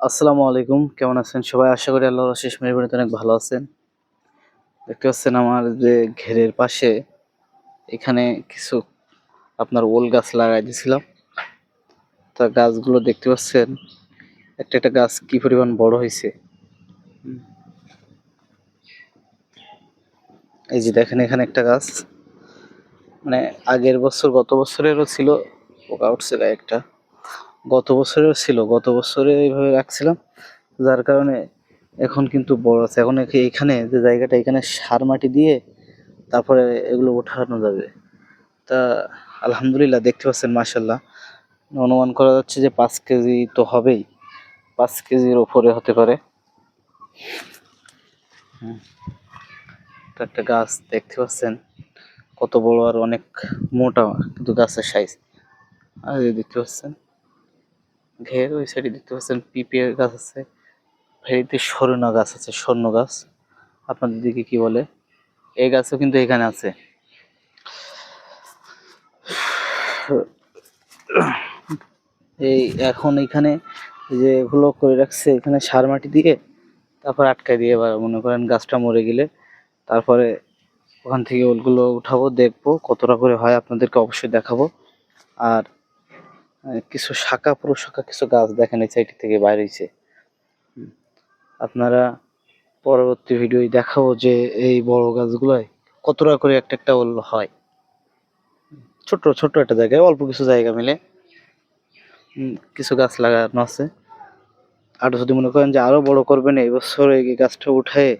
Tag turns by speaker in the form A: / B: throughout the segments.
A: আসসালামু আলাইকুম। কেমন আছেন সবাই? আশা করি আল্লাহর শেষ মেহরবানিতে অনেক ভালো আছেন। দেখতে পাচ্ছেন আমার যে ঘেরের পাশে এখানে কিছু আপনার ওল গাছ লাগাই দিয়েছিলাম। তা গাছগুলো দেখতে পাচ্ছেন, একটা একটা গাছ কি পরিমাণ বড় হয়েছে। এই যে দেখেন এখানে একটা গাছ। মানে আগের বছর, গত বছরেরও ছিল, পোকা উঠছে একটা। গত বছরেও ছিল, গত বছরে এইভাবে রাখছিলাম, যার কারণে এখন কিন্তু বড় আছে। এখন এখে- এখানে যে জায়গাটা, এখানে সার মাটি দিয়ে তারপরে এগুলো ওঠানো যাবে। তা আলহামদুলিল্লাহ দেখতে পাচ্ছেন মাসাল্লাহ অনুমান করা যাচ্ছে যে পাঁচ কেজি তো হবেই। পাঁচ কেজির ওপরে হতে পারে। একটা গাছ দেখতে পাচ্ছেন, কত বড় আর অনেক মোটা, কিন্তু গাছের সাইজ আর দেখতে পাচ্ছেন ঘের ওই সাইডে দেখতে পাচ্ছেন পিপে গাছ আছে। ফেরিতে স্বর্ণ গাছ আছে, স্বর্ণ গাছ। আপনাদের দিকে কি বলে? এই গাছও কিন্তু এখানে আছে। এই এখন এখানে যে এগুলো করে রাখছে, এখানে সার মাটি দিয়ে, তারপর আটকায় দিয়ে এবার মনে করেন গাছটা মরে গেলে, তারপরে ওখান থেকে ওলগুলো উঠাবো, দেখব কতটা করে হয় আপনাদেরকে অবশ্যই দেখাবো। আর কিছু শাখা পুরো শাখা কিছু গাছ দেখেন এই সাইড থেকে বাইরে হয়েছে আপনারা পরবর্তী ভিডিও দেখাবো যে এই বড় গাছগুলোয় কতটা করে একটা একটা ওল হয়। ছোট ছোট একটা জায়গায়, অল্প কিছু জায়গা মিলে। কিছু গাছ লাগানো আছে। আর যদি মনে করেন যে আরও বড় করবেন, এই বছর এই গাছটা উঠায়,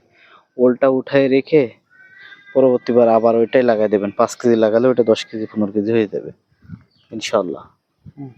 A: ওলটা উঠায় রেখে পরবর্তীবার আবার ওইটাই লাগাই দেবেন। পাঁচ কেজি লাগালে ওইটা দশ কেজি, পনেরো কেজি হয়ে যাবে। ইনশাল্লাহ হুম।